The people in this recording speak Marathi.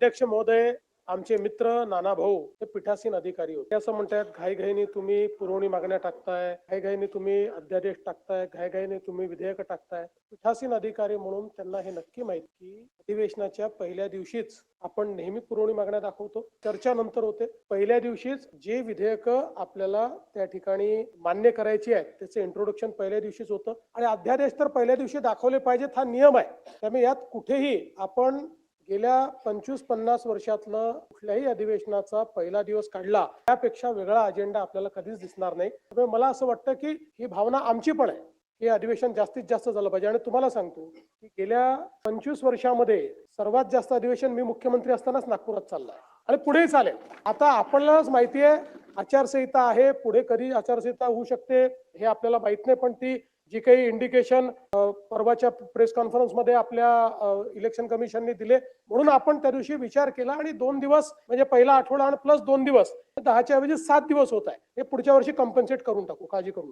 अध्यक्ष महोदय आमचे मित्र नाना भाऊ हे पीठासीन अधिकारी होते. असं म्हणतात घाईघाईने तुम्ही पुरवणी मागण्या टाकताय घाईघाईने तुम्ही अध्यादेश टाकताय घाईघाईने तुम्ही विधेयक टाकताय. पीठासीन अधिकारी म्हणून त्यांना हे नक्की माहीत की अधिवेशनाच्या पहिल्या दिवशीच आपण नेहमी पुरवणी मागण्या दाखवतो. चर्चा नंतर होते. पहिल्या दिवशीच जे विधेयक आपल्याला त्या ठिकाणी मान्य करायची आहेत त्याचं इंट्रोडक्शन पहिल्या दिवशीच होतं. आणि अध्यादेश तर पहिल्या दिवशी दाखवले पाहिजेत हा नियम आहे. त्यामुळे यात कुठेही आपण गेल्या पंचवीस पन्नास वर्षातलं कुठल्याही अधिवेशनाचा पहिला दिवस काढला त्यापेक्षा वेगळा अजेंडा आपल्याला कधीच दिसणार नाही. त्यामुळे मला असं वाटतं की ही भावना आमची पण आहे. हे अधिवेशन जास्तीत जास्त झालं पाहिजे. आणि तुम्हाला सांगतो की गेल्या पंचवीस वर्षामध्ये सर्वात जास्त अधिवेशन मी मुख्यमंत्री असतानाच नागपुरात चाललं आणि पुढेही चालेल. आता आपल्यालाच माहिती आहे आचारसंहिता आहे. पुढे कधी आचारसंहिता होऊ शकते हे आपल्याला माहीत नाही. पण ती जी काही इंडिकेशन परवाच्या प्रेस कॉन्फरन्समध्ये आपल्या इलेक्शन कमिशनने दिले. म्हणून आपण त्या दिवशी विचार केला आणि दोन दिवस म्हणजे पहिला आठवडा आणि प्लस दोन दिवस दहाच्या ऐवजी सात दिवस होत आहे. हे पुढच्या वर्षी कम्पन्सेट करून टाकू काळजी करू